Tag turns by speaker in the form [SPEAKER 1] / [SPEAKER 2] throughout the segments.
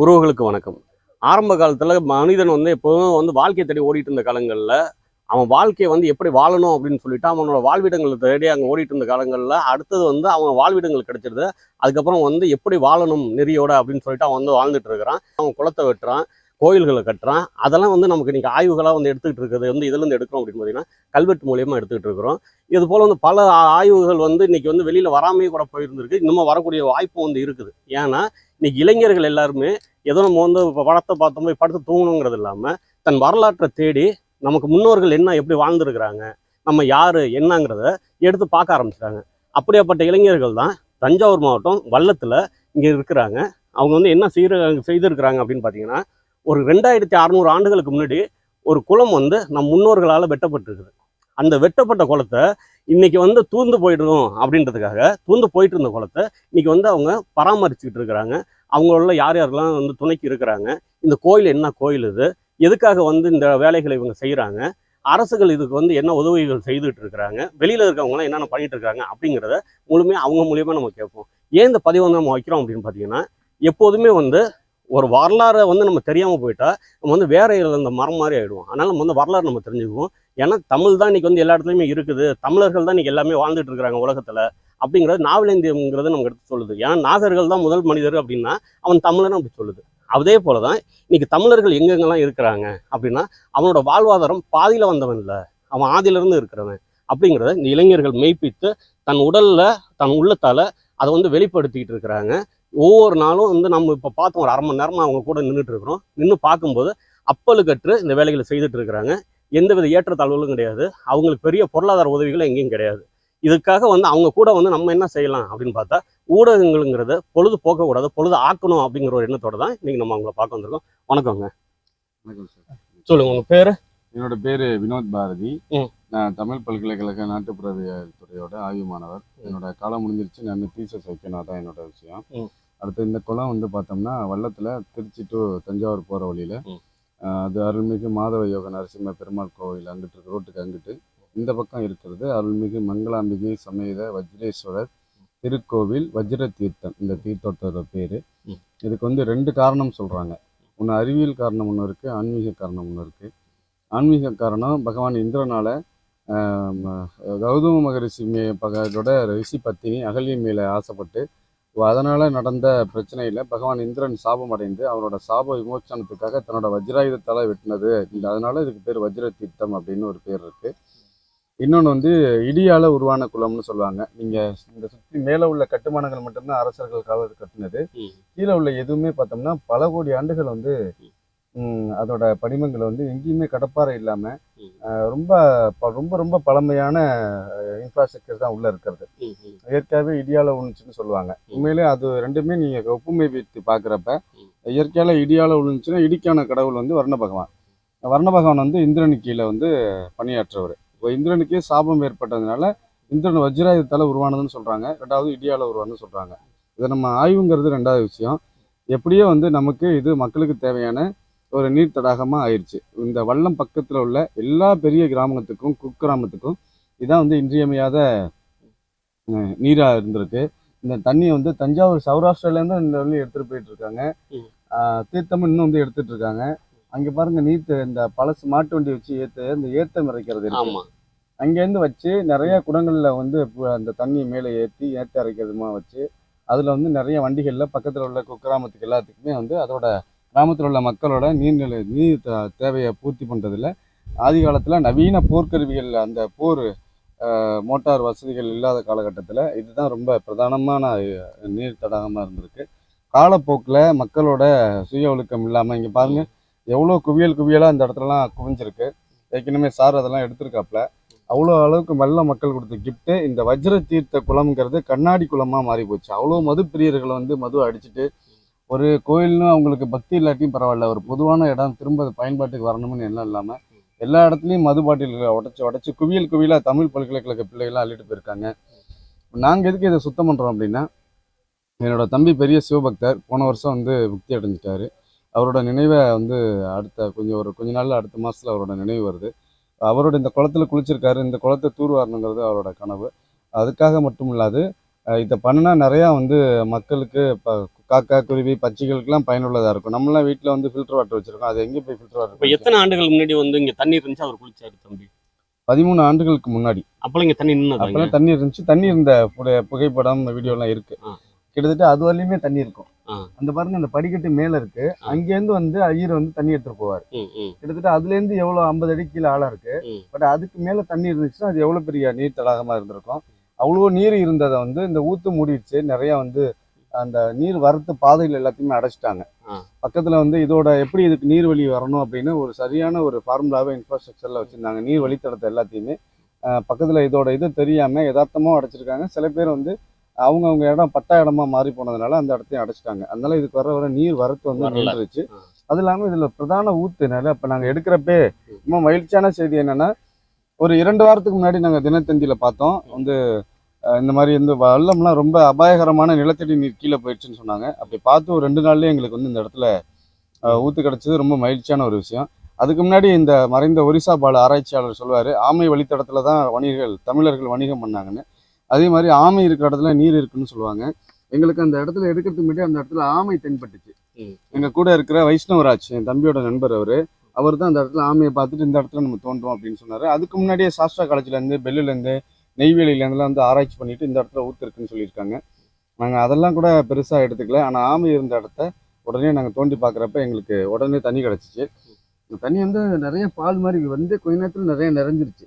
[SPEAKER 1] உறவுகளுக்கு வணக்கம். ஆரம்ப காலத்தில் மனிதன் வந்து எப்போதும் வந்து வாழ்க்கையை தேடி ஓடிட்டு இருந்த காலங்களில் அவன் வாழ்க்கையை வந்து எப்படி வாழணும் அப்படின்னு சொல்லிட்டு அவனோட வாழ்விடங்களை தேடி அங்கே ஓடிட்டு இருந்த காலங்களில் அடுத்தது வந்து அவன் வாழ்விடங்கள் கிடைச்சிருது. அதுக்கப்புறம் வந்து எப்படி வாழணும் நெறியோட அப்படின்னு சொல்லிட்டு அவன் வந்து வாழ்ந்துட்டு இருக்கிறான். அவன் குளத்தை வெட்டுறான் கோயில்களை கட்டுறான். அதெல்லாம் வந்து நமக்கு இன்னைக்கு ஆய்வுகளாக வந்து எடுத்துக்கிட்டு இருக்கிறது வந்து இதுலேருந்து எடுக்கிறோம் அப்படின்னு பார்த்தீங்கன்னா கல்வெட்டு மூலியமாக எடுத்துக்கிட்டு இருக்கிறோம். இது போல் வந்து பல ஆய்வுகள் வந்து இன்றைக்கி வந்து வெளியில் வராமையே கூட போயிருந்திருக்கு. இன்னமும் வரக்கூடிய வாய்ப்பு வந்து இருக்குது. ஏன்னா இன்னைக்கு இளைஞர்கள் எல்லாருமே ஏதோ நம்ம வந்து இப்போ படத்தை பார்த்தோம் போய் படுத்து தூங்கணுங்கிறது இல்லாமல் தன் வரலாற்றை தேடி நமக்கு முன்னோர்கள் என்ன எப்படி வாழ்ந்துருக்கிறாங்க நம்ம யார் என்னங்கிறத எடுத்து பார்க்க ஆரம்பிச்சிட்டாங்க. அப்படியாப்பட்ட இளைஞர்கள் தான் தஞ்சாவூர் மாவட்டம் வல்லத்தில் இங்கே இருக்கிறாங்க. அவங்க வந்து என்ன செய்கிற செய்திருக்கிறாங்க அப்படின்னு பார்த்தீங்கன்னா ஒரு ரெண்டாயிரத்தி அறநூறு ஆண்டுகளுக்கு முன்னாடி ஒரு குளம் வந்து நம் முன்னோர்களால் வெட்டப்பட்டிருக்குது. அந்த வெட்டப்பட்ட குளத்தை இன்னைக்கு வந்து தூந்து போயிடும் அப்படின்றதுக்காக தூந்து போயிட்டு இருந்த குளத்தை இன்னைக்கு வந்து அவங்க பராமரிச்சுக்கிட்டு இருக்கிறாங்க. அவங்கள யார் யாரெல்லாம் வந்து துணைக்கு இருக்கிறாங்க இந்த கோயில் என்ன கோயில் இது எதுக்காக வந்து இந்த வேலைகளை இவங்க செய்கிறாங்க அரசுகள் இதுக்கு வந்து என்ன உதவிகள் செய்துட்டு இருக்கிறாங்க வெளியில் இருக்கவங்களாம் என்னென்ன பண்ணிட்டு இருக்காங்க அப்படிங்கிறத முழுமையாக அவங்க மூலியமாக நம்ம கேட்போம். ஏன் இந்த பதிவு வந்து நம்ம வைக்கிறோம் அப்படின்னு பார்த்தீங்கன்னா எப்போதுமே வந்து ஒரு வரலாறை வந்து நம்ம தெரியாமல் போயிட்டா நம்ம வந்து வேற இந்த மரம் மாதிரி ஆகிடுவோம் அதனால் நம்ம வந்து வரலாறு நம்ம தெரிஞ்சுக்குவோம். ஏன்னா தமிழ் தான் இன்றைக்கி வந்து எல்லா இடத்துலையுமே இருக்குது. தமிழர்கள் தான் இன்றைக்கி எல்லாமே வாழ்ந்துட்டு இருக்கிறாங்க உலகத்தில். அப்படிங்கிறது நாவலேந்தியம்ங்கிறது நமக்கு எடுத்து சொல்லுது. ஏன்னா நாகர்கள் தான் முதல் மனிதர் அப்படின்னா அவன் தமிழன் அப்படி சொல்லுது. அதே போல தான் இன்னைக்கு தமிழர்கள் எங்கெங்கெல்லாம் இருக்கிறாங்க அப்படின்னா அவனோட வாழ்வாதாரம் பாதியில் வந்தவன் இல்லை. அவன் ஆதியிலிருந்து இருக்கிறவன். அப்படிங்கிறத இந்த இளைஞர்கள் மெய்ப்பித்து தன் உடலில் தன் உள்ளத்தால் அதை வந்து வெளிப்படுத்திக்கிட்டு இருக்கிறாங்க. ஒவ்வொரு நாளும் வந்து நம்ம இப்போ பார்த்தோம் ஒரு அரை மணி நேரமா அவங்க கூட நின்றுட்டு இருக்கிறோம். நின்று பார்க்கும்போது அப்பலுக்கற்று இந்த வேலைகளை செய்துட்டு இருக்கிறாங்க. எந்தவித ஏற்றத்தாழ்வுகளும் கிடையாது. அவங்களுக்கு பெரிய பொருளாதார உதவிகளும் எங்கேயும் கிடையாது. இதுக்காக வந்து அவங்க கூட வந்து நம்ம என்ன செய்யலாம் அப்படின்னு பார்த்தா ஊடகங்களுங்கிறது பொழுது போக்கக்கூடாது பொழுது ஆக்கணும் அப்படிங்கிற ஒரு எண்ணத்தோட தான் இன்னைக்கு நம்ம அவங்கள பார்க்க வந்திருக்கோம். வணக்கங்க.
[SPEAKER 2] வணக்கம் சார்.
[SPEAKER 1] சொல்லுங்க உங்க பேரு?
[SPEAKER 2] என்னோட பேரு வினோத் பாரதி. நான் தமிழ் பல்கலைக்கழக நாட்டுப்புறவியல் துறையோட ஆய்வு மாணவர். என்னோட காலம் முடிஞ்சிருச்சு. நான் தீசஸ் வைக்கணும் அதான் என்னோட விஷயம். அடுத்து இந்த குளம் வந்து பார்த்தோம்னா வள்ளத்துல திருச்சி டு தஞ்சாவூர் போற வழியில. அது அருள்மிகு மாதவ யோக நரசிம்ம பெருமாள் கோவில் அங்கிட்டு இருக்கு ரோட்டுக்கு அங்கிட்டு. இந்த பக்கம் இருக்கிறது அருள்மிகு மங்களாம்பிகை சமேத வஜ்ரேஸ்வரர் திருக்கோவில் வஜ்ர தீர்த்தம் இந்த தீர்த்தத்தோட பேரு. இதுக்கு வந்து ரெண்டு காரணம் சொல்றாங்க. ஒன்று அறிவியல் காரணம் ஒன்று இருக்கு ஆன்மீக காரணம் ஒன்று இருக்கு. ஆன்மீக காரணம் பகவான் இந்திரனால கௌதம மகரிஷி மே பகதோட ரிஷி பத்தினி அகல்ய மேல ஆசைப்பட்டு அதனால நடந்த பிரச்சனையில பகவான் இந்திரன் சாபம் அடைந்து அவரோட சாப விமோச்சனத்துக்காக தன்னோட வஜ்ராயுதத்தால வெட்டினது. இந்த அதனால இதுக்கு பேர் வஜ்ர தீர்த்தம் அப்படின்னு ஒரு பேர் இருக்கு. இன்னொன்று வந்து இடியால உருவான குளம்னு சொல்லுவாங்க. நீங்க இந்த சுற்றி மேலே உள்ள கட்டுமானங்கள் மட்டும்தான் அரசர்கள் காலத்து கட்டினது. கீழே உள்ள எதுவுமே பார்த்தோம்னா பல கோடி ஆண்டுகள் வந்து அதோட படிமங்கள் வந்து எங்கேயுமே கடப்பாறை இல்லாம
[SPEAKER 1] ம்.
[SPEAKER 2] அஹ், ரொம்ப ப- ரொம்ப ரொம்ப பழமையான இன்ஃப்ராஸ்ட்ரக்சர் தான் உள்ள இருக்கிறது. இயற்கையாகவே இடியால உழுந்துச்சுன்னு சொல்லுவாங்க. உண்மையிலே அது ரெண்டுமே நீங்க ஒப்புமை வைத்து பார்க்குறப்ப இயற்கையால இடியால விழுந்துச்சுன்னா இடிக்கான கடவுள் வந்து வர்ண பகவான். வர்ண பகவான் வந்து இந்திரனுக்கு கீழே வந்து பணியாற்றவர். இப்போ இந்திரனுக்கே சாபம் ஏற்பட்டதுனால இந்திரன் வஜ்ராயுதத்தால உருவானதுன்னு சொல்றாங்க. ரெண்டாவது இடியால உருவானதுன்னு சொல்றாங்க. இதை நம்ம ஆய்வுங்கிறது ரெண்டாவது விஷயம். எப்படியோ வந்து நமக்கு இது மக்களுக்கு தேவையான ஒரு நீர் தடாகமா ஆயிடுச்சு இந்த வல்லம் பக்கத்துல உள்ள எல்லா பெரிய கிராமத்துக்கும் குக்கிராமத்துக்கும் இதான் வந்து இன்றியமையாத அஹ், நீரா இருந்திருக்கு. இந்த தண்ணியை வந்து தஞ்சாவூர் சௌராஷ்டிராலேருந்து இந்த வழி எடுத்துட்டு போயிட்டு இருக்காங்க.
[SPEAKER 1] ம்.
[SPEAKER 2] ஆஹ், தீர்த்தமும் இன்னும் வந்து எடுத்துட்டு இருக்காங்க. அங்க பாருங்க நீத்து இந்த பழசு மாட்டு வண்டி வச்சு ஏத்து இந்த ஏத்தம் இறைக்கிறது அங்கேருந்து வச்சு நிறைய குடங்கள்ல வந்து அந்த தண்ணி மேலே ஏற்றி ஏற்றி அரைக்கிறதுமா வச்சு அதில் வந்து நிறைய வண்டிகளில் பக்கத்தில் உள்ள குக்கிராமத்துக்கு எல்லாத்துக்குமே வந்து அதோட கிராமத்தில் உள்ள மக்களோட நீர்நிலை நீர் தேவையை பூர்த்தி பண்ணுறதுல ஆதி காலத்தில் நவீன போர்க்கருவிகள் அந்த போர் மோட்டார் வசதிகள் இல்லாத காலகட்டத்தில் இதுதான் ரொம்ப பிரதானமான நீர் தடாகமாக இருந்திருக்கு. காலப்போக்கில் மக்களோட சுய ஒழுக்கம் இல்லாமல் இங்கே பாருங்கள் எவ்வளோ குவியல் குவியலாக அந்த இடத்துலலாம் குவிஞ்சிருக்கு. ஏற்கனவே சார் அதெல்லாம் எடுத்திருக்காப்புல. அவ்வளோ அளவுக்கு நல்ல மக்கள் கொடுத்த கிஃப்ட்டு இந்த வஜ்ர தீர்த்த குளம்ங்கிறது கண்ணாடி குளமாக மாறி போச்சு அவ்வளோ மது பிரியர்களை வந்து மது அடிச்சுட்டு ஒரு கோயில்னு அவங்களுக்கு பக்தி இல்லாட்டியும் பரவாயில்ல. ஒரு பொதுவான இடம் திரும்ப அது பயன்பாட்டுக்கு வரணும்னு எண்ணம் இல்லாமல் எல்லா இடத்துலையும் மது பாட்டில்களை உடச்சி உடச்சி குவியல் குவியலாக தமிழ் பல்கலைக்கழக பிள்ளைகள்லாம் அள்ளிட்டு போயிருக்காங்க. நாங்கள் எதுக்கு இதை சுத்தம் பண்ணுறோம் அப்படின்னா என்னோட தம்பி பெரிய சிவபக்தர் போன வருஷம் வந்து முக்தி அடைஞ்சிட்டாரு. அவரோட நினைவை வந்து அடுத்த கொஞ்சம் ஒரு கொஞ்ச நாளில் அடுத்த மாதத்தில் அவரோட நினைவு வருது. அவரோட இந்த குளத்துல குளிச்சிருக்காரு. இந்த குளத்தை தூர்வாரணுங்கிறது அவரோட கனவு. அதுக்காக மட்டும் இல்லாது இதை பண்ணுனா நிறையா வந்து மக்களுக்கு இப்போ காக்கா குருவி பச்சைகளுக்கெல்லாம் பயனுள்ளதாக இருக்கும். நம்மளாம் வீட்டில் வந்து ஃபில்டர் வாட்டர் வச்சுருக்கோம். அது எங்கே போய் ஃபில்டர்
[SPEAKER 1] இப்ப
[SPEAKER 2] வாட்டர்
[SPEAKER 1] எத்தனை ஆண்டுகள் முன்னாடி வந்து இங்க தண்ணி இருந்துச்சு அவர் குளிச்சாரு தம்பி?
[SPEAKER 2] பதிமூணு ஆண்டுகளுக்கு முன்னாடி.
[SPEAKER 1] அப்பெல்லாம் இங்க தண்ணி நின்னதாங்க?
[SPEAKER 2] அப்போல்லாம் தண்ணி இருந்துச்சு. தண்ணி இருந்த புகை- புகைப்படம் வீடியோலாம் இருக்கு. கிட்டத்தட்ட அது வரலையுமே தண்ணி இருக்கும். அந்த பாருங்க அந்த படிக்கட்டு மேல இருக்கு. அங்கேருந்து வந்து ஐயர் வந்து தண்ணி எடுத்துட்டு போவார். கிட்டத்தட்ட அதுல இருந்து எவ்வளவு ஐம்பது அடி கீழே ஆழம் இருக்கு. பட் அதுக்கு மேல தண்ணி இருந்துச்சுன்னா அது எவ்வளவு பெரிய நீர் தடாகமா இருந்திருக்கும். அவ்வளோ நீர் இருந்ததை வந்து இந்த ஊத்து மூடிடுச்சு. நிறைய வந்து அந்த நீர் வரத்து பாதைகள் எல்லாத்தையுமே அடைச்சிட்டாங்க. பக்கத்துல வந்து இதோட எப்படி இதுக்கு நீர் வழி வரணும் அப்படின்னு ஒரு சரியான ஒரு ஃபார்முலாவை இன்ஃப்ராஸ்ட்ரக்சர்ல வச்சிருந்தாங்க. நீர் வழித்தடத்தை எல்லாத்தையுமே. பக்கத்துல இதோட இது தெரியாம யதார்த்தமா அடைச்சிருக்காங்க. சில பேர் வந்து அவங்கவுங்க இடம் பட்டா இடமா மாறி போனதுனால அந்த இடத்தையும் அடைச்சிட்டாங்க. அதனால இதுக்கு வர வர நீர் வரத்து வந்து. நின்றுச்சு. அது இல்லாம இதுல பிரதான ஊத்துனால இப்ப நாங்க எடுக்கிறப்பே ரொம்ப மகிழ்ச்சியான செய்தி என்னன்னா ஒரு இரண்டு வாரத்துக்கு முன்னாடி நாங்க தினத்தந்தியில பார்த்தோம். வந்து இந்த மாதிரி இந்த வெள்ளம்லாம் ரொம்ப அபாயகரமான நிலத்தடி நீர் கீழே போயிடுச்சுன்னு சொன்னாங்க. அப்படி பார்த்து ஒரு ரெண்டு நாள்லயே எங்களுக்கு வந்து இந்த இடத்துல ஊத்து கிடைச்சது ரொம்ப மகிழ்ச்சியான ஒரு விஷயம். அதுக்கு முன்னாடி இந்த மறைந்த ஒரிசா பால ஆராய்ச்சியாளர் சொல்லுவாரு ஆமை வழித்தடத்துல தான் வணிகர்கள் தமிழர்கள் வணிகம் பண்ணாங்கன்னு. அதே மாதிரி ஆமை இருக்கிற இடத்துல நீர் இருக்குன்னு சொல்லுவாங்க. எங்களுக்கு அந்த இடத்துல எடுக்கிறதுக்கு முன்னாடி அந்த இடத்துல ஆமை தென்பட்டுச்சு.
[SPEAKER 1] ம்.
[SPEAKER 2] எங்க கூட இருக்கிற வைஷ்ணவராஜ் என் தம்பியோட நண்பர் அவரு அவர் தான் அந்த இடத்துல ஆமையை பார்த்துட்டு இந்த இடத்துல நம்ம தோன்றோம் அப்படின்னு சொன்னாரு. அதுக்கு முன்னாடியே சாஸ்திரா காலேஜ்ல இருந்து பெல்லுல இருந்து நெய்வேலியில இருந்துலாம் வந்து ஆராய்ச்சி பண்ணிட்டு இந்த இடத்துல ஊத்து இருக்குன்னு சொல்லியிருக்காங்க. நாங்க அதெல்லாம் கூட பெருசா எடுத்துக்கல. ஆனா ஆமை இருந்த இடத்த உடனே நாங்க தோண்டி பார்க்கறப்ப எங்களுக்கு உடனே தண்ணி கிடைச்சிச்சு. தண்ணி வந்து நிறைய பால் மாதிரி வந்து கொஞ்ச நேரத்துல நிறைய நிறைஞ்சிருச்சு.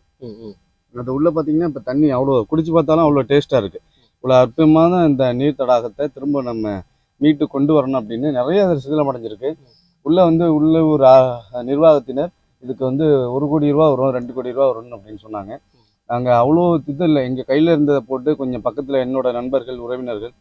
[SPEAKER 2] அது உள்ள பாத்தீங்கன்னா இப்ப தண்ணி அவ்வளோ குடிச்சு பார்த்தாலும் அவ்வளோ டேஸ்டா இருக்கு. இவ்வளோ அற்புதமான இந்த நீர் தடாகத்தை திரும்ப நம்ம மீட்டு கொண்டு வரணும் அப்படின்னு நிறைய சிதிலம் அடைஞ்சிருக்கு. உள்ள வந்து உள்ள ஒரு நிர்வாகத்தினர் இதுக்கு வந்து ஒரு கோடி ரூபா வரும் ரெண்டு கோடி ரூபா வரும் அப்படின்னு சொன்னாங்க. நாங்க அவ்வளோ இது இல்லை. எங்க கையில இருந்ததை போட்டு கொஞ்சம் பக்கத்துல என்னோட நண்பர்கள் உறவினர்கள்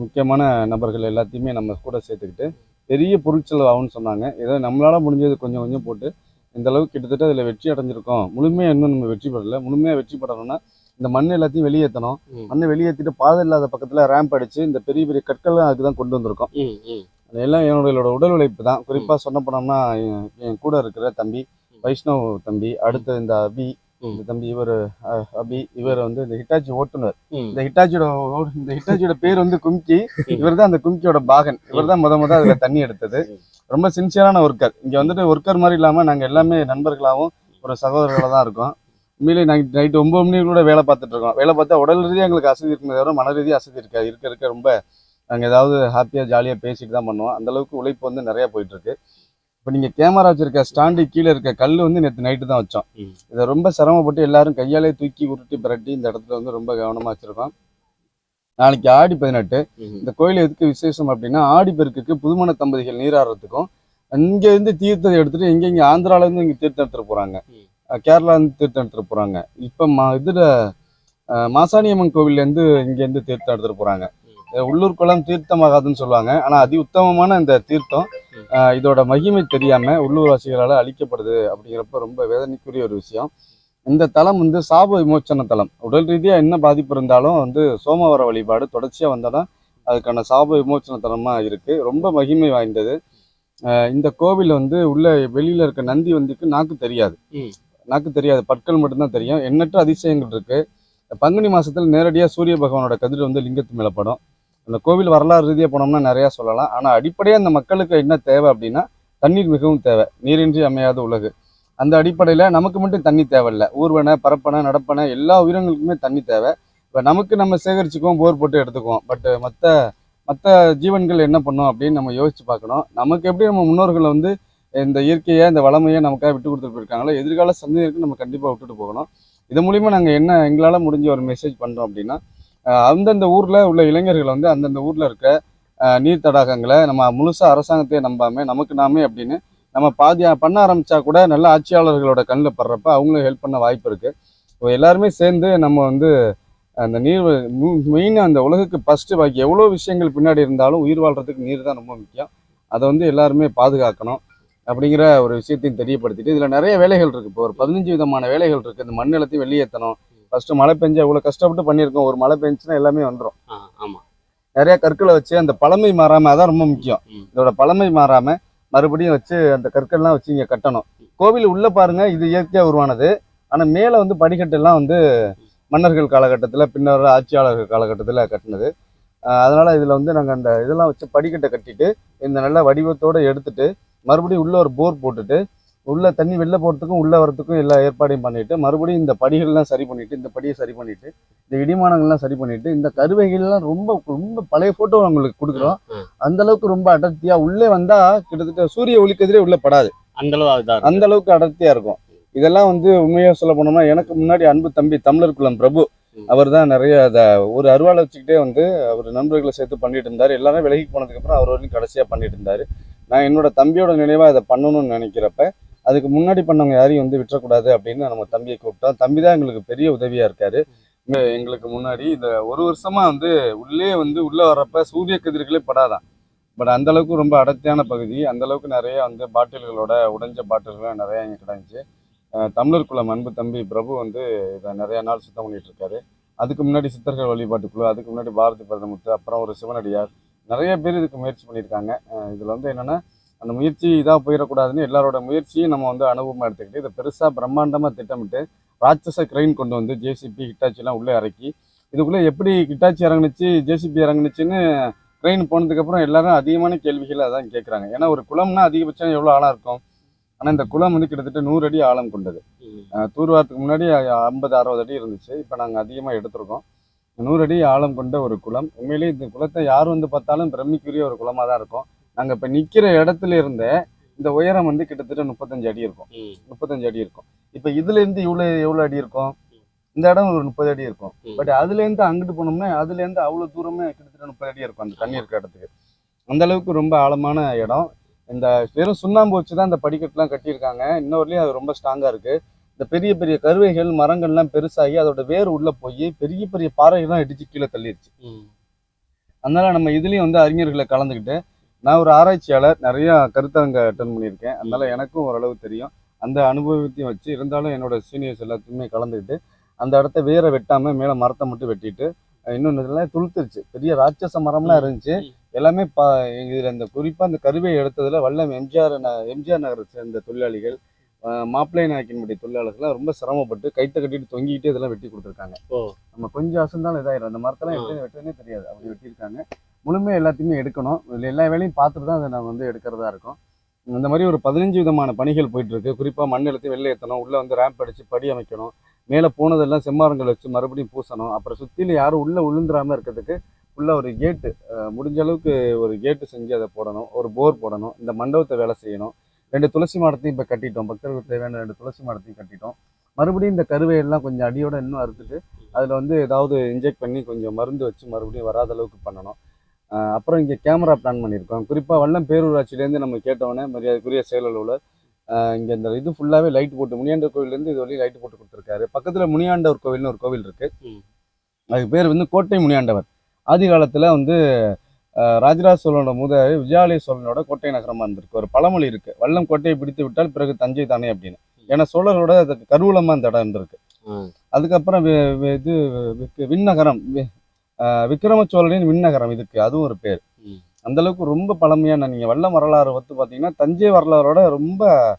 [SPEAKER 2] முக்கியமான நபர்கள் எல்லாத்தையுமே நம்ம கூட சேர்த்துக்கிட்டு பெரிய பொருட்செலவு ஆகும்னு சொன்னாங்க. ஏதோ நம்மளால முடிஞ்சது கொஞ்சம் கொஞ்சம் போட்டு இந்த அளவுக்கு கிட்டத்தட்ட அதில் வெற்றி அடைஞ்சிருக்கோம். முழுமையாக இன்னும் நம்ம வெற்றி பெறல. முழுமையாக வெற்றி பெறணும்னா இந்த மண் எல்லாத்தையும் வெளியேற்றணும். மண்ணை வெளியேற்றிட்டு பாதை இல்லாத பக்கத்தில் ரேம்ப் அடிச்சு இந்த பெரிய பெரிய கற்கள்லாம் அதுக்கு தான் கொண்டு வந்திருக்கோம். அதெல்லாம் என்னோட உடல் உழைப்பு தான். குறிப்பாக சொன்ன போனோம்னா என் கூட இருக்கிற தம்பி வைஷ்ணவ் தம்பி அடுத்து இந்த அபி. இந்த தம்பி இவர் அபி இவர் வந்து இந்த ஹிட்டாச்சி ஓட்டுநர். இந்த ஹிட்டாச்சியோட இந்த ஹிட்டாச்சியோட பேர் வந்து கும்கி. இவர் தான் அந்த கும்கியோட பாகன். இவர் தான் முத முத அதுல தண்ணி எடுத்தது. ரொம்ப சின்சியரான ஒர்க்கர் இங்க வந்துட்டு ஒர்க்கர் மாதிரி இல்லாம நாங்க எல்லாமே நண்பர்களாகவும் ஒரு சகோதரர்களாக தான் இருக்கோம். உண்மையிலே நைட் நைட்டு ஒன்பது மணி கூட வேலை பார்த்துட்டு இருக்கோம். வேலை பார்த்தா உடல் ரீதியாக எங்களுக்கு அசதி இருக்குமே தவிர மன ரீதியாக அசதி இருக்காது. இருக்க இருக்க ரொம்ப நாங்கள் ஏதாவது ஹாப்பியாக ஜாலியாக பேசிட்டு தான் பண்ணுவோம். அந்த அளவுக்கு உழைப்பு வந்து நிறைய போயிட்டு இருக்கு. இப்போ நீங்கள் கேமரா வச்சிருக்க ஸ்டாண்டு கீழே இருக்க கல் வந்து நேற்று நைட்டு தான் வச்சோம். இதை ரொம்ப சிரமப்பட்டு எல்லாரும் கையாலே தூக்கி உருட்டி பிரட்டி இந்த இடத்துல வந்து ரொம்ப கவனமாக வச்சிருக்கோம் நாளைக்கு ஆடி பதினெட்டு. இந்த கோயில் எதுக்கு விசேஷம் அப்படின்னா ஆடி பெருக்குக்கு புதுமண தம்பதிகள் நீராடுறதுக்கும் அங்க இருந்து தீர்த்தத்தை எடுத்துட்டு எங்க இங்க ஆந்திரால இருந்து இங்க தீர்த்தம் எடுத்துட்டு போறாங்க
[SPEAKER 1] ம்.
[SPEAKER 2] அஹ் கேரளா இருந்து தீர்த்தம் எடுத்துட்டு போறாங்க இப்ப மா இதுல மாசாணியம்மன் கோவில்ல இருந்து இங்க இருந்து தீர்த்தம் எடுத்துட்டு போறாங்க அஹ் உள்ளூர் குளம் தீர்த்தமாகாதுன்னு சொல்லுவாங்க. ஆனா அதி உத்தமமான இந்த தீர்த்தம் இதோட மகிமை தெரியாம உள்ளூர்வாசிகளால அழிக்கப்படுது அப்படிங்கிறப்ப ரொம்ப வேதனைக்குரிய ஒரு விஷயம். இந்த தலம் வந்து சாப விமோச்சன தலம். உடல் ரீதியா என்ன பாதிப்பு இருந்தாலும் வந்து சோமவர வழிபாடு தொடர்ச்சியா வந்தாதான் அதுக்கான சாப விமோச்சன தலமா இருக்கு. ரொம்ப மகிமை வாய்ந்தது. இந்த கோவில் வந்து உள்ள வெளியில இருக்க நந்தி வந்துக்கு நாக்கு தெரியாது. நாக்கு தெரியாது. பற்கள் மட்டும்தான் தெரியும். எண்ணற்ற அதிசயங்கள் இருக்கு. பங்குனி மாசத்துல நேரடியா சூரிய பகவானோட கதிர் வந்து லிங்கத்து மேல படும். அந்த கோவில் வரலாறு ரீதியாக போனோம்னா நிறையா சொல்லலாம். ஆனால் அடிப்படையாக அந்த மக்களுக்கு என்ன தேவை அப்படின்னா தண்ணீர் மிகவும் தேவை. நீரின்றி அமையாத உலகு. அந்த அடிப்படையில் நமக்கு மட்டும் தண்ணி தேவையில்லை. ஊர்வன பரப்பனை நடப்பனை எல்லா உயிரினங்களுக்குமே தண்ணி தேவை. இப்போ நமக்கு நம்ம சேகரிச்சுக்குவோம் போர் போட்டு எடுத்துக்குவோம். பட் மற்ற மற்ற ஜீவன்கள் என்ன பண்ணும் அப்படின்னு நம்ம யோசிச்சு பார்க்கணும். நமக்கு எப்படி நம்ம முன்னோர்கள் வந்து இந்த இயற்கையை இந்த வளமையை நமக்காக விட்டு கொடுத்துட்டு போயிருக்காங்களோ எதிர்கால சந்தேகத்துக்கு நம்ம கண்டிப்பாக விட்டுட்டு போகணும். இது மூலிமா நாங்கள் என்ன எங்களால் முடிஞ்ச ஒரு மெசேஜ் பண்ணுறோம் அப்படின்னா அந்தந்த ஊரில் உள்ள இளைஞர்கள் வந்து அந்தந்த ஊரில் இருக்க நீர் தடாகங்களை நம்ம முழுசாக அரசாங்கத்தையே நம்பாமல் நமக்கு நாமே அப்படின்னு நம்ம பாதியா பண்ண ஆரம்பித்தா கூட நல்ல ஆட்சியாளர்களோட கண்ணில் படுறப்ப அவங்களும் ஹெல்ப் பண்ண வாய்ப்பு இருக்குது இப்போ எல்லாருமே சேர்ந்து நம்ம வந்து அந்த நீர் மெயினாக அந்த உலகுக்கு ஃபஸ்ட்டு பாக்கி எவ்வளோ விஷயங்கள் பின்னாடி இருந்தாலும் உயிர் வாழ்கிறதுக்கு நீர் தான் ரொம்ப முக்கியம். அதை வந்து எல்லாருமே பாதுகாக்கணும் அப்படிங்கிற ஒரு விஷயத்தையும் தெரியப்படுத்திட்டு இதில் நிறைய வேலைகள் இருக்குது இப்போ ஒரு பதினஞ்சு விதமான வேலைகள் இருக்குது இந்த மண் நிலத்தையும் வெளியேற்றணும் ஃபஸ்ட்டு மழை பெஞ்சா இவ்வளோ கஷ்டப்பட்டு பண்ணியிருக்கோம். ஒரு மழை பெஞ்சுன்னா எல்லாமே வந்துடும்
[SPEAKER 1] ஆ, ஆமா.
[SPEAKER 2] நிறைய கற்களை வச்சு அந்த பழமை மாறாம அதான் ரொம்ப முக்கியம். இதோட பழமை மாறாம மறுபடியும் வச்சு அந்த கற்கள்லாம் வச்சு இங்க கட்டணும். கோவில் உள்ள பாருங்க இது இயற்கையா உருவானது. ஆனா மேல வந்து படிக்கட்டு எல்லாம் வந்து மன்னர்கள் காலகட்டத்தில் பின்னர் ஆட்சியாளர்கள் காலகட்டத்தில் கட்டினது. அதனால இதில் வந்து நாங்கள் அந்த இதெல்லாம் வச்சு படிக்கட்டை கட்டிட்டு இந்த நல்ல வடிவத்தோடு எடுத்துட்டு மறுபடியும் உள்ள ஒரு போர் போட்டுட்டு உள்ள தண்ணி வெளில போகிறதுக்கும் உள்ள வரதுக்கும் எல்லா ஏற்பாடையும் பண்ணிட்டு மறுபடியும் இந்த படிகள்லாம் சரி பண்ணிட்டு இந்த படியை சரி பண்ணிட்டு இந்த இடிமானங்கள்லாம் சரி பண்ணிட்டு இந்த கருவைகள்லாம் ரொம்ப ரொம்ப பழைய போட்டோ உங்களுக்கு கொடுக்குறோம்.
[SPEAKER 1] ம்.
[SPEAKER 2] அந்த அளவுக்கு ரொம்ப அடர்த்தியா உள்ளே வந்தா கிட்டத்தட்ட சூரிய ஒளிக்கதிரே உள்ள படாது.
[SPEAKER 1] அந்த அளவு அதுதான்
[SPEAKER 2] அந்த அளவுக்கு அடர்த்தியா இருக்கும். இதெல்லாம் வந்து உண்மையா சொல்ல போனோம்னா எனக்கு முன்னாடி அன்பு தம்பி தமிழர் குலம் பிரபு. அவர் தான் நிறைய அதை ஒரு அருவாளை வச்சுக்கிட்டே வந்து அவர் நண்பர்களை சேர்த்து பண்ணிட்டு இருந்தாரு. எல்லாரும் விலகி போனதுக்கு அப்புறம் அவர் வரைக்கும் கடைசியா பண்ணிட்டு இருந்தாரு. நான் என்னோட தம்பியோட நினைவா அதை பண்ணணும்னு நினைக்கிறப்ப அதுக்கு முன்னாடி பண்ணவங்க யாரையும் வந்து விட்டுறக்கூடாது அப்படின்னு நம்ம தம்பியை கூப்பிட்டோம் தம்பி தான் எங்களுக்கு பெரிய உதவியாக இருக்காரு. எங்களுக்கு முன்னாடி இந்த ஒரு வருஷமாக வந்து உள்ளே வந்து உள்ளே வர்றப்ப சூரிய கதிர்களே படாதான் பட் அந்த அளவுக்கு ரொம்ப அடர்த்தியான பகுதி. அந்த அளவுக்கு நிறைய வந்து பாட்டில்களோட உடைஞ்ச பாட்டில்களும் நிறையா இங்கே கிடந்துச்சு. தமிழர் குலம் அன்பு தம்பி பிரபு வந்து இதை நிறைய நாள் சுத்தம் பண்ணிட்டு இருக்காரு. அதுக்கு முன்னாடி சித்தர்கள் வழிபாட்டுக்குழு அதுக்கு முன்னாடி பாரதி பிரதமுத்து அப்புறம் ஒரு சிவனடியார். நிறைய பேர் இதுக்கு முயற்சி பண்ணியிருக்காங்க. இதில் வந்து என்னென்னா அந்த முயற்சி இதாக போயிடக்கூடாதுன்னு எல்லாரோட முயற்சியும் நம்ம வந்து அனுபவமாக எடுத்துக்கிட்டு இதை பெருசாக பிரம்மாண்டமாக திட்டமிட்டு ராட்சச கிரெயின் கொண்டு வந்து ஜேசிபி ஹிட்டாச்சிலாம் உள்ளே இறக்கி இதுக்குள்ளே எப்படி ஹிட்டாச்சி இறங்குனுச்சு ஜேசிபி இறங்குனுச்சுன்னு ட்ரெயின் போனதுக்கப்புறம் எல்லாரும் அதிகமான கேள்விகளை அதான் கேட்குறாங்க ஏன்னா ஒரு குளம்னா அதிகபட்சம் எவ்வளோ ஆழம் இருக்கும்? ஆனால் இந்த குளம் வந்து கிட்டத்தட்ட நூறு அடி ஆழம் கொண்டது. தூர்வாரத்துக்கு முன்னாடி ஐம்பது அறுபது அடி இருந்துச்சு. இப்போ நாங்கள் அதிகமாக எடுத்திருக்கோம். நூறு அடி ஆழம் கொண்ட ஒரு குளம். உண்மையிலேயே இந்த குளத்தை யார் வந்து பார்த்தாலும் பிரமிக்குரிய ஒரு குளமாக தான் இருக்கும். நாங்கள் இப்போ நிற்கிற இடத்துல இருந்த இந்த உயரம் வந்து கிட்டத்தட்ட முப்பத்தஞ்சு அடி இருக்கும். முப்பத்தஞ்சு அடி இருக்கும். இப்போ இதுல இருந்து இவ்வளோ எவ்வளோ அடி இருக்கும்? இந்த இடம் ஒரு முப்பது அடி இருக்கும். பட் அதுல இருந்து அங்கிட்டு போனோம்னா அதுல இருந்து அவ்வளவு தூரமே கிட்டத்தட்ட முப்பது அடி இருக்கும் அந்த தண்ணி இருக்கிற இடத்துக்கு. அந்த அளவுக்கு ரொம்ப ஆழமான இடம். இந்த வெறும் சுண்ணாம்பு வச்சு தான் இந்த படிக்கட்டுலாம் கட்டியிருக்காங்க. இன்னொருலயும் அது ரொம்ப ஸ்ட்ராங்கா இருக்கு. இந்த பெரிய பெரிய கருவைகள் மரங்கள்லாம் பெருசாகி அதோட வேர் உள்ள போய் பெரிய பெரிய பாறைகள்லாம் இடிச்சு கீழே தள்ளிடுச்சு. அதனால நம்ம இதுலயும் வந்து அறிஞர்களை கலந்துக்கிட்டு நான் ஒரு ஆராய்ச்சியாளர் நிறைய கருத்தரங்க அட்டன் பண்ணியிருக்கேன். அதனால எனக்கும் ஓரளவு தெரியும். அந்த அனுபவத்தையும் வச்சு இருந்தாலும் என்னோட சீனியர்ஸ் எல்லாத்தையுமே கலந்துக்கிட்டு அந்த இடத்த வேற வெட்டாம மேல மரத்தை மட்டும் வெட்டிட்டு அஹ் இன்னொன்னு இதெல்லாம் துளுத்துருச்சு. பெரிய ராட்சச மரம்லாம் இருந்துச்சு. எல்லாமே பா இதுல இந்த குறிப்பா இந்த கருவை எடுத்ததுல வல்லம் எம்ஜிஆர் ந- எம்ஜிஆர் நகரை சேர்ந்த தொழிலாளிகள் மாப்பிள்ளை நாயக்கின்படி தொழிலாளர்கள்லாம் ரொம்ப சிரமப்பட்டு கைத்தை கட்டிட்டு தொங்கிக்கிட்டு இதெல்லாம் வெட்டி கொடுத்துருக்காங்க. நம்ம கொஞ்சம் அசந்தாலும் இதாயிரும். அந்த மரத்தெல்லாம் எப்படி வெட்டுறதுனே தெரியாது. அப்படி வெட்டியிருக்காங்க. முழுமையாக எல்லாத்தையுமே எடுக்கணும். இதில் எல்லா வேலையும் பார்த்துட்டு தான் அதை நம்ம வந்து எடுக்கிறதா இருக்கும். இந்த மாதிரி ஒரு பதினஞ்சு விதமான பணிகள் போயிட்டுருக்கு. குறிப்பாக மண் எடுத்து வெளில ஏற்றணும் உள்ளே வந்து ரேம்ப் அடித்து படி அமைக்கணும் மேலே போனதெல்லாம் செம்மாரங்கள் வச்சு மறுபடியும் பூசணும். அப்புறம் சுற்றியில் யாரும் உள்ளே விழுந்துராம இருக்கிறதுக்கு உள்ளே ஒரு கேட்டு முடிஞ்ச அளவுக்கு ஒரு கேட்டு செஞ்சு அதை போடணும் ஒரு போர் போடணும் இந்த மண்டபத்தை வேலை செய்யணும். ரெண்டு துளசி மாடத்தையும் இப்போ கட்டிட்டோம். பக்தர்களுக்கு தேவையான ரெண்டு துளசி மாடத்தையும் கட்டிட்டோம். மறுபடியும் இந்த கருவையெல்லாம் கொஞ்சம் அடியோடு இன்னும் அறுத்துட்டு அதில் வந்து ஏதாவது இன்ஜெக்ட் பண்ணி கொஞ்சம் மருந்து வச்சு மறுபடியும் வராத அளவுக்கு பண்ணணும். அப்புறம் இங்கே கேமரா பிளான் பண்ணியிருக்கோம். குறிப்பாக வல்லம் பேரூராட்சியிலேருந்து நம்ம கேட்டவொடனே மரியாதைக்குரிய செயலலுவலர் இங்கே இந்த இது ஃபுல்லாகவே லைட் போட்டு முனியாண்டவர் கோவிலேருந்து இது வரையும் லைட் போட்டு கொடுத்துருக்காரு. பக்கத்தில் முனியாண்டவர் கோவில்னு ஒரு கோவில் இருக்கு.
[SPEAKER 1] ம்.
[SPEAKER 2] அதுக்கு பேர் வந்து கோட்டை முனியாண்டவர். ஆதி காலத்தில் வந்து ராஜராஜ சோழனோட முதல் விஜயாலய சோழனோட கோட்டை நகரமாக இருந்திருக்கு. ஒரு பழமொழி இருக்கு. வல்லம் கோட்டையை பிடித்து விட்டால் பிறகு தஞ்சை தானே அப்படின்னு. ஏன்னா சோழரோட அதுக்கு கருவூலமாக அந்த இடம் இருந்திருக்கு. அதுக்கப்புறம் இது விண்ணகரம் வி- ஆஹ் விக்ரம சோழனின் விண்ணகரம் இதுக்கு. அதுவும் ஒரு பேர். அந்த அளவுக்கு ரொம்ப பழமையான நீங்க வல்லம் வரலாறு வந்து பாத்தீங்கன்னா தஞ்சை வரலாறோட ரொம்ப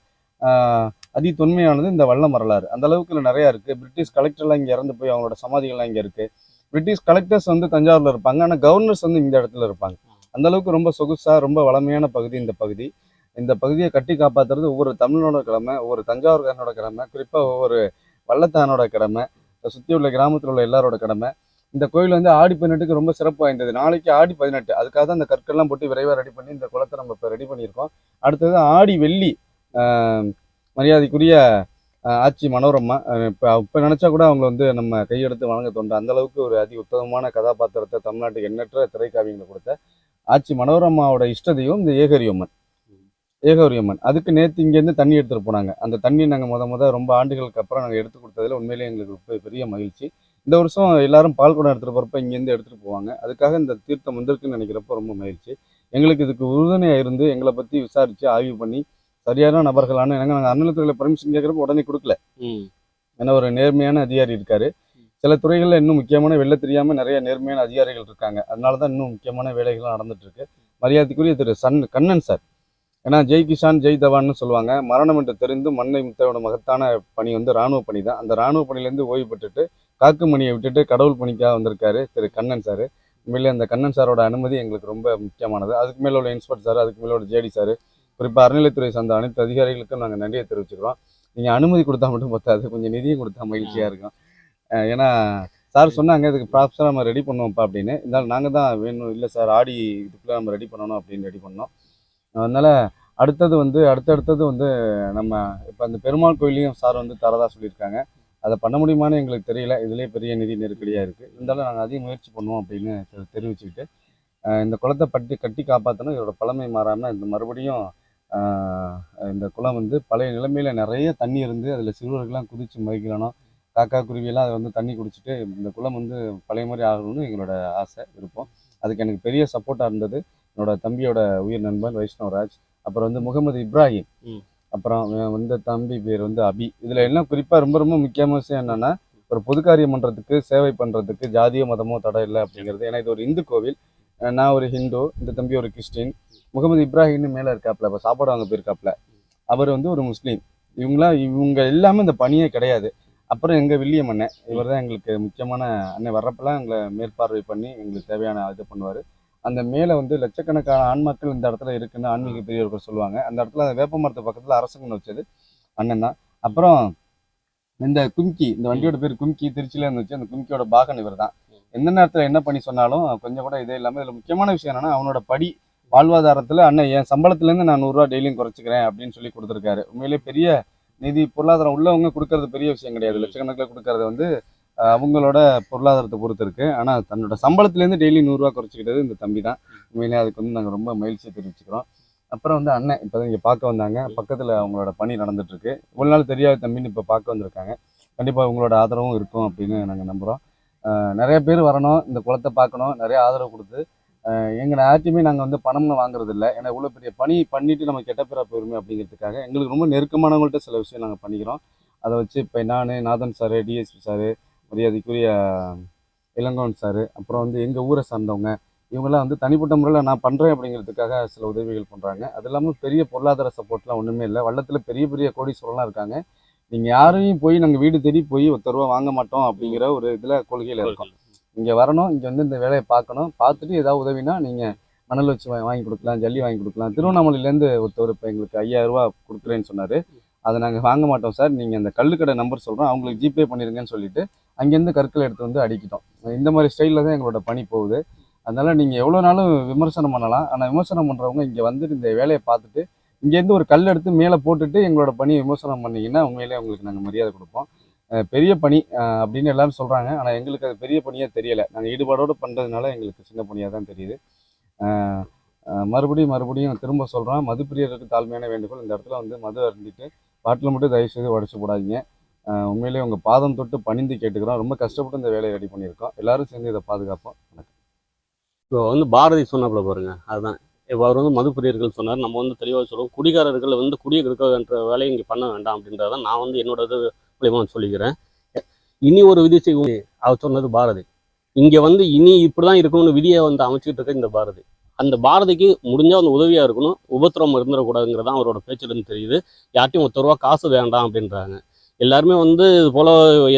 [SPEAKER 2] அதி தொன்மையானது இந்த வல்லம் வரலாறு. அந்த அளவுக்கு நிறைய இருக்கு. பிரிட்டிஷ் கலெக்டர்லாம் இங்க இறந்து போய் அவங்களோட சமாதிகள்லாம் இங்க இருக்கு. பிரிட்டிஷ் கலெக்டர்ஸ் வந்து தஞ்சாவூர்ல இருப்பாங்க. ஆனா கவர்னர்ஸ் வந்து இந்த இடத்துல இருப்பாங்க. அந்த அளவுக்கு ரொம்ப சொகுசா ரொம்ப வளமையான பகுதி இந்த பகுதி. இந்த பகுதியை கட்டி காப்பாத்துறது ஒவ்வொரு தமிழனோட கடமை ஒவ்வொரு தஞ்சாவூர்காரனோட கடமை குறிப்பா ஒவ்வொரு வல்லத்தானோட கடமை இதை சுத்தி உள்ள கிராமத்தில் உள்ள எல்லாரோட கடமை இந்த கோயில் வந்து ஆடி பதினெட்டுக்கு ரொம்ப சிறப்பு வாய்ந்தது. நாளைக்கு ஆடி பதினெட்டு. அதுக்காக தான் இந்த கற்கள்லாம் போட்டு விரைவாக ரெடி பண்ணி இந்த குளத்தை நம்ம இப்போ ரெடி பண்ணியிருக்கோம். அடுத்தது ஆடி வெள்ளி மரியாதைக்குரிய ஆட்சி மனோரம்மா. இப்போ இப்போ நினச்சா கூட அவங்க வந்து நம்ம கையெடுத்து வணங்க தோன்ற அந்த அளவுக்கு ஒரு அதி உத்தமமான கதாபாத்திரத்தை தமிழ்நாட்டுக்கு எண்ணற்ற திரைக்காவியங்களை கொடுத்த ஆட்சி மனோரம்மாவோட இஷ்டதையும் இந்த ஏகரியம்மன் ஏகவரியம்மன் அதுக்கு நேற்று இங்கேருந்து தண்ணி எடுத்துகிட்டு போனாங்க. அந்த தண்ணி நாங்கள் முத முத ரொம்ப ஆண்டுகளுக்கு அப்புறம் நாங்கள் எடுத்து கொடுத்ததுல உண்மையிலேயே எங்களுக்கு பெரிய மகிழ்ச்சி. இந்த வருஷம் எல்லாரும் பால் குடம் எடுத்துகிட்டு போகிறப்ப இங்கேருந்து எடுத்துகிட்டு போவாங்க. அதுக்காக இந்த தீர்த்தம் வந்திருக்குன்னு நினைக்கிறப்ப ரொம்ப மகிழ்ச்சி. எங்களுக்கு இதுக்கு உறுதுணையாக இருந்து எங்களை பற்றி விசாரித்து ஆய்வு பண்ணி சரியான நபர்களான எனக்கு நாங்கள் அறநிலையத்துறையில் பர்மிஷன் கேட்குறப்ப உடனே கொடுக்கல. ஏன்னா ஒரு நேர்மையான அதிகாரி இருக்காரு. சில துறைகளில் இன்னும் முக்கியமான வெளில தெரியாமல் நிறைய நேர்மையான அதிகாரிகள் இருக்காங்க. அதனால தான் இன்னும் முக்கியமான வேலைகள் நடந்துட்டு இருக்கு. மரியாதைக்குரிய திரு சன் கண்ணன் சார். ஏன்னா ஜெய் கிஷான் ஜெய் தவான்னு சொல்லுவாங்க. மரணம் என்று தெரிந்து மண்ணை முத்தையோட மகத்தான பணி வந்து ராணுவ பணி தான். அந்த ராணுவ பணியிலேருந்து ஓய்வு பெற்றுட்டு காக்குமணியை விட்டுட்டு கடவுள் பணிக்காக வந்திருக்காரு திரு கண்ணன் சார். உண்மையிலே அந்த கண்ணன் சாரோட அனுமதி எங்களுக்கு ரொம்ப முக்கியமானது. அதுக்கு மேலே உள்ள இன்ஸ்பெக்டர் சார் அதுக்கு மேலே உள்ள ஜேடி சார் குறிப்பாக அறநிலைத்துறை சார்ந்த அனைத்து அதிகாரிகளுக்கும் நாங்கள் நன்றியை தெரிவிச்சுக்கிறோம். நீங்கள் அனுமதி கொடுத்தா மட்டும் பத்தாது கொஞ்சம் நிதியும் கொடுத்தா மகிழ்ச்சியாக இருக்கும். ஏன்னா சார் சொன்னாங்க இதுக்கு ப்ராப்ஸாக நம்ம ரெடி பண்ணுவோம்ப்பா அப்படின்னு. இருந்தாலும் நாங்கள் தான் வேணும். இல்லை சார் ஆடி இதுக்குள்ளே நம்ம ரெடி பண்ணணும் அப்படின்னு ரெடி பண்ணோம். அதனால் அடுத்தது வந்து அடுத்தடுத்தது வந்து நம்ம இப்போ அந்த பெருமாள் கோயிலையும் சார் வந்து தரதா சொல்லியிருக்காங்க. அதை பண்ண முடியுமான்னு எங்களுக்கு தெரியல. இதுலேயே பெரிய நிதி நெருக்கடியாக இருக்குது இருந்தாலும் நாங்கள் அதிக முயற்சி பண்ணுவோம் அப்படின்னு தெரிவிச்சுக்கிட்டு இந்த குளத்தை பட்டி கட்டி காப்பாற்றணும் இதோட பழமை மாறாமல் இந்த மறுபடியும் இந்த குளம் வந்து பழைய நிலைமையில் நிறைய தண்ணி இருந்து அதில் சிறுவர்கள்லாம் குதித்து மதிக்கணும் காக்கா குருவியெல்லாம் அதை வந்து தண்ணி குடிச்சிட்டு இந்த குளம் வந்து பழைய மாதிரி ஆகணும்னு எங்களோட ஆசை விருப்பம். அதுக்கு எனக்கு பெரிய சப்போர்ட்டாக இருந்தது. என்னோட தம்பியோட உயிர் நண்பன் வைஷ்ணவராஜ் அப்புறம் வந்து முகமது இப்ராஹிம். அப்புறம் வந்து தம்பி பேர் வந்து அபி. இதில் என்ன குறிப்பாக ரொம்ப ரொம்ப முக்கியமான விஷயம் என்னன்னா ஒரு பொது காரியம் பண்ணுறதுக்கு சேவை பண்ணுறதுக்கு ஜாதியோ மதமோ தடை இல்லை அப்படிங்கிறது. ஏன்னா இது ஒரு இந்து கோவில். நான் ஒரு ஹிந்து இந்த தம்பி ஒரு கிறிஸ்டின். முகமது இப்ராஹிம்னு மேலே இருக்காப்புல இப்போ சாப்பாடு வாங்க போயிருக்காப்புல அவர் வந்து ஒரு முஸ்லீம். இவங்களாம் இவங்க எல்லாமே இந்த பணியே கிடையாது. அப்புறம் எங்கள் வில்லியம் அண்ணன் இவர் தான் எங்களுக்கு முக்கியமான அண்ணன். வர்றப்பெல்லாம் எங்களை மேற்பார்வை பண்ணி எங்களுக்கு தேவையான இது பண்ணுவார். அந்த மேலே வந்து லட்சக்கணக்கான ஆண்மக்கள் இந்த இடத்துல இருக்குன்னு ஆன்மீக பெரியவர்கள் சொல்லுவாங்க. அந்த இடத்துல அந்த வேப்ப மரத்து பக்கத்தில் அரசங்கன்னு வச்சது அண்ணன் தான். அப்புறம் இந்த கும்கி இந்த வண்டியோட பேர் கும்கி திருச்சியில இருந்துச்சு அந்த கும்கியோட பாகன் இவர் தான். எந்த நேரத்தில் என்ன பண்ணி சொன்னாலும் கொஞ்சம் கூட இதே இல்லாமல் இதில் முக்கியமான விஷயம் என்னன்னா அவனோட படி வாழ்வாதாரத்தில் அண்ணன் என் சம்பளத்துலேருந்து நான் நூறுரூவா டெய்லியும் குறைச்சிக்கிறேன் அப்படின்னு சொல்லி கொடுத்துருக்காரு. உண்மையிலேயே பெரிய நிதி பொருளாதாரம் உள்ளவங்க கொடுக்கறது பெரிய விஷயம் கிடையாது. லட்சக்கணக்கில் கொடுக்கறது வந்து அவங்களோட பொருளாதாரத்தை பொறுத்து இருக்கு ஆனால் தன்னோட சம்பளத்துலேருந்து டெய்லி நூறுரூவா குறைச்சிக்கிட்டது இந்த தம்பி தான். உண்மையிலேயே அதுக்கு வந்து நாங்கள் ரொம்ப மகிழ்ச்சி தெரிவிச்சுக்கிறோம். அப்புறம் வந்து அண்ணன் இப்போ தான் இங்கே பார்க்க வந்தாங்க. பக்கத்தில் அவங்களோட பணி நடந்துட்டுருக்கு. இவ்வளோ நாள் தெரியாத தம்பின்னு இப்போ பார்க்க வந்திருக்காங்க. கண்டிப்பாக உங்களோட ஆதரவும் இருக்கும் அப்படின்னு நாங்கள் நம்புகிறோம் நிறைய பேர் வரணும். இந்த குளத்தை பார்க்கணும். நிறைய ஆதரவு கொடுத்து அஹ் எங்களை யார்ட்டையுமே நாங்கள் வந்து பணம்னு வாங்குறது இல்லை ஏன்னா இவ்வளோ பெரிய பணி பண்ணிட்டு நம்ம கெட்ட பேராக போயிருமே அப்படிங்கிறதுக்காக எங்களுக்கு ரொம்ப நெருக்கமானவங்கள்ட்ட சில விஷயம் நாங்கள் பண்ணிக்கிறோம். அதை வச்சு இப்போ நான் நாதன் சார் டிஎஸ்பி சார் மரியாதைக்குரிய இளங்கோன் சார் அப்புறம் வந்து எங்கள் ஊரை சார்ந்தவங்க இவங்கெல்லாம் வந்து தனிப்பட்ட முறையில் நான் பண்ணுறேன் அப்படிங்கிறதுக்காக சில உதவிகள் பண்ணுறாங்க அது இல்லாமல் பெரிய பொருளாதார சப்போர்ட்லாம் ஒன்றுமே இல்லை. வள்ளத்தில் பெரிய பெரிய கோடீஸ்வரம்லாம் இருக்காங்க. நீங்கள் யாரையும் போய் நாங்கள் வீடு தேடி போய் ஒருத்தர் ரூபா வாங்க மாட்டோம் அப்படிங்கிற ஒரு இதில் கொள்கையில் இருக்கோம். இங்கே வரணும் இங்கே வந்து இந்த வேலையை பார்க்கணும். பார்த்துட்டு ஏதாவது உதவினா நீங்கள் மணல் வச்சு வாங்கி கொடுக்கலாம் ஜல்லி வாங்கி கொடுக்கலாம். திருவண்ணாமலையிலேருந்து ஒருத்தர் இப்போ எங்களுக்கு ஐயாயிரம் ரூபா கொடுக்குறேன்னு சொன்னார். அதை நாங்கள் வாங்க மாட்டோம் சார். நீங்கள் அந்த கல்லுக்கடை நம்பர் சொல்கிறோம் அவங்களுக்கு ஜிபே பண்ணிடுங்கன்னு சொல்லிட்டு அங்கேருந்து கற்களை எடுத்து வந்து அடிக்கிட்டோம். இந்த மாதிரி ஸ்டைலில் தான் எங்களோட பணி போகுது. அதனால் நீங்கள் எவ்வளோ நாளும் விமர்சனம் பண்ணலாம். ஆனால் விமர்சனம் பண்ணுறவங்க இங்கே வந்துட்டு இந்த வேலையை பார்த்துட்டு இங்கேருந்து ஒரு கல் எடுத்து மேலே போட்டுட்டு எங்களோட பணியை விமர்சனம் பண்ணீங்கன்னா உண்மையிலே உங்களுக்கு நாங்கள் மரியாதை கொடுப்போம். பெரிய பணி அப்படின்னு எல்லாரும் சொல்கிறாங்க ஆனால் எங்களுக்கு அது பெரிய பணியாக தெரியலை. நாங்கள் ஈடுபாடோடு பண்ணுறதுனால எங்களுக்கு சின்ன பணியாக தான் தெரியுது. மறுபடியும் மறுபடியும் திரும்ப சொல்கிறோம் மதுப்பிரியருக்கு தாழ்மையான வேண்டுகோள். இந்த இடத்துல வந்து மது அருந்திட்டு பாட்டில் மட்டும் தயவு செய்து உடச்சி போடாதீங்க. உண்மையிலேயே உங்கள் பாதம் தொட்டு பணிந்து கேட்டுக்கிறோம். ரொம்ப கஷ்டப்பட்டு இந்த வேலையை ரெடி பண்ணியிருக்கோம். எல்லாரும் சேர்ந்து இதை பாதுகாப்போம்.
[SPEAKER 1] இப்போ வந்து பாரதி சொன்னாப்புல பாருங்க. அதுதான். இப்போ அவர் வந்து மதுப்பிரியர்கள் சொன்னார். நம்ம வந்து தெளிவாக சொல்லுவோம். குடிகாரர்கள் வந்து குடியை கெடுக்கின்ற வேலையை இங்கே பண்ண வேண்டாம் அப்படின்றத நான் வந்து என்னோட இது மூலியமா சொல்லிக்கிறேன். இனி ஒரு விதி செய்வோம். அவர் சொன்னது பாரதி. இங்கே வந்து இனி இப்படி தான் இருக்கணும்னு விதியை வந்து அமைச்சிக்கிட்டு இருக்க இந்த பாரதி. அந்த பாரதிக்கு முடிஞ்சா அந்த உதவியாக இருக்கணும். உபத்திரம் இருந்துடக்கூடாதுங்கிறது தான் அவரோட பேச்சிலிருந்து தெரியுது. யார்ட்டையும் ஒருத்தர் ரூபா காசு வேண்டாம் அப்படின்றாங்க. எல்லாருமே வந்து இது போல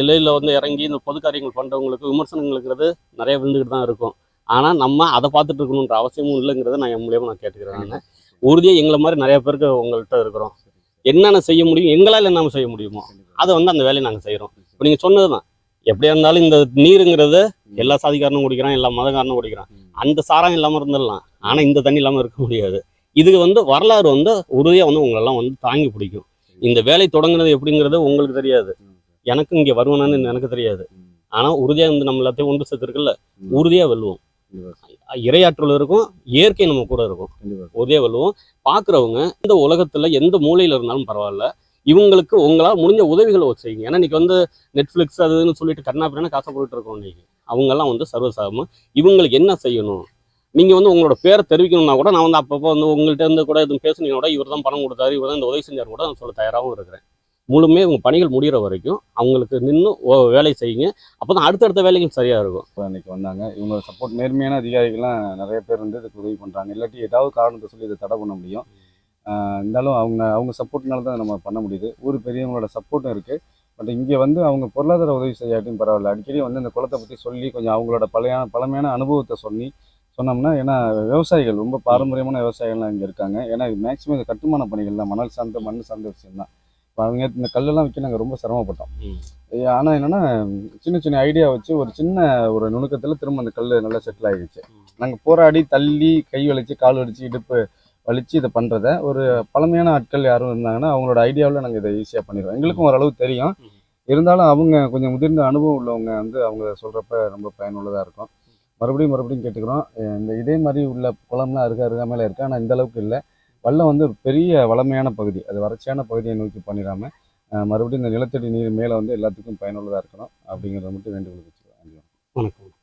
[SPEAKER 1] எல்லையில் வந்து இறங்கி இந்த பொது காரியங்கள் பண்ணுறவங்களுக்கு விமர்சனங்களுங்கிறது நிறைய விழுந்துக்கிட்டு தான் இருக்கும். ஆனால் நம்ம அதை பார்த்துட்டு இருக்கணுன்ற அவசியமும் இல்லைங்கிறத நான் என் மூலியமாக நான் கேட்டுக்கிறேன். உறுதியாக எங்களை மாதிரி நிறைய பேருக்கு உங்கள்கிட்ட இருக்கிறோம். என்னென்ன செய்ய முடியும் எங்களால் என்னென்ன செய்ய முடியுமோ அதை வந்து அந்த வேலையை நாங்கள் செய்கிறோம் இப்போ நீங்கள் சொன்னது தான் எப்படியா இருந்தாலும் இந்த நீருங்கிறது எல்லா சாதிக்காரனும் குடிக்கிறான் எல்லா மதக்காரனும் குடிக்கிறான். அந்த சாரம் இல்லாமல் இருந்துடலாம். ஆனால் இந்த தண்ணி இல்லாமல் இருக்க முடியாது. இதுக்கு வந்து வரலாறு வந்து உறுதியாக வந்து உங்களெல்லாம் வந்து தாங்கி பிடிக்கும். இந்த வேலை தொடங்குனது எப்படிங்கிறது உங்களுக்கு தெரியாது. எனக்கு இங்கே வருவானு எனக்கு தெரியாது. ஆனால் உறுதியாக வந்து நம்ம எல்லாத்தையும் ஒன்று சேர்த்துருக்குல்ல உறுதியாக வெல்லுவோம். இரையாற்றல் இருக்கும் இயற்கை நம்ம கூட இருக்கும். உறுதியாக வெல்லுவோம். பார்க்குறவங்க இந்த உலகத்தில் எந்த மூலையில் இருந்தாலும் பரவாயில்ல. இவங்களுக்கு உங்களால் முடிஞ்ச உதவிகளை செய்யுங்க. ஏன்னா இன்னைக்கு வந்து நெட்ஃப்ளிக்ஸ் அதுன்னு சொல்லிட்டு கண்ணாப்பினா காசை போட்டுட்டு இருக்கோம் இன்னைக்கு. அவங்கெல்லாம் வந்து சர்வசாதாரணமாக இவங்களுக்கு என்ன செய்யணும்? நீங்கள் வந்து உங்களோட பேரை தெரிவிக்கணும்னா கூட நான் வந்து அப்பப்போ வந்து உங்கள்கிட்ட இருந்து கூட எதுவும் பேசுனீங்க கூட இவர் தான் பணம் கொடுத்தாரு இவர் தான் இந்த உதவி செஞ்சார் கூட நான் சொல்ல தயாராகவும் இருக்கிறேன். முழுமே உங்கள் பணிகள் முடிகிற வரைக்கும் அவங்களுக்கு நின்று வேலை செய்யுங்க. அப்போ தான் அடுத்தடுத்த வேலைகள் சரியாக இருக்கும்.
[SPEAKER 2] இப்போ இன்றைக்கி வந்தாங்க. இவங்க சப்போர்ட் நேர்மையான அதிகாரிகள்லாம் நிறைய பேர் வந்து இதுக்கு உதவி பண்ணுறாங்க இல்லாட்டி ஏதாவது காரணத்தை சொல்லி இதை தடை பண்ண முடியும். இருந்தாலும் அவங்க அவங்க சப்போர்ட்னால தான் நம்ம பண்ண முடியுது. ஊர் பெரியவங்களோட சப்போர்ட்டும் இருக்குது பட் இங்கே வந்து அவங்க பொருளாதார உதவி செய்யாட்டியும் பரவாயில்ல. அடிக்கடி வந்து இந்த குளத்தை பற்றி சொல்லி கொஞ்சம் அவங்களோட பழைய பழமையான அனுபவத்தை சொல்லி சொன்னோம்னா ஏன்னா விவசாயிகள் ரொம்ப பாரம்பரியமான விவசாயிகள்லாம் இங்கே இருக்காங்க. ஏன்னா மேக்ஸிமம் இது கட்டுமான பணிகள் தான் மணல் சார்ந்த மண் சார்ந்த விஷயம் தான் இப்போ அவங்க இந்த கல்லெல்லாம் விற்க நாங்கள் ரொம்ப சிரமப்பட்டோம். ஆனால் என்னன்னா சின்ன சின்ன ஐடியா வச்சு ஒரு சின்ன ஒரு நுணுக்கத்தில் திரும்ப அந்த கல் நல்லா செட்டில் ஆகிடுச்சு நாங்கள் போராடி தள்ளி கை வலிச்சு கால் வலிச்சு இடுப்பு வலிச்சு இதை பண்ணுறத ஒரு பழமையான ஆட்கள் யாரும் இருந்தாங்கன்னா அவங்களோட ஐடியாவில் நாங்கள் இதை ஈஸியாக பண்ணிடுவோம் எங்களுக்கும் ஓரளவு தெரியும். இருந்தாலும் அவங்க கொஞ்சம் முதிர்ந்த அனுபவம் உள்ளவங்க வந்து அவங்க சொல்கிறப்ப ரொம்ப பயனுள்ளதாக இருக்கும். மறுபடியும் மறுபடியும் கேட்டுக்கிறோம். இந்த இதே மாதிரி உள்ள குளம்லாம் அருகா அருகாமையில் இருக்குது ஆனால் இந்த அளவுக்கு இல்லை. வல்லம் வந்து பெரிய வளமையான பகுதி. அது வறட்சியான பகுதியை நோக்கி பண்ணிடாம மறுபடியும் இந்த நிலத்தடி நீர் மேலே வந்து எல்லாத்துக்கும் பயனுள்ளதாக இருக்கணும் அப்படிங்கிறத மட்டும் வேண்டுகோள் வச்சுக்கிறோம்.
[SPEAKER 1] வணக்கம்.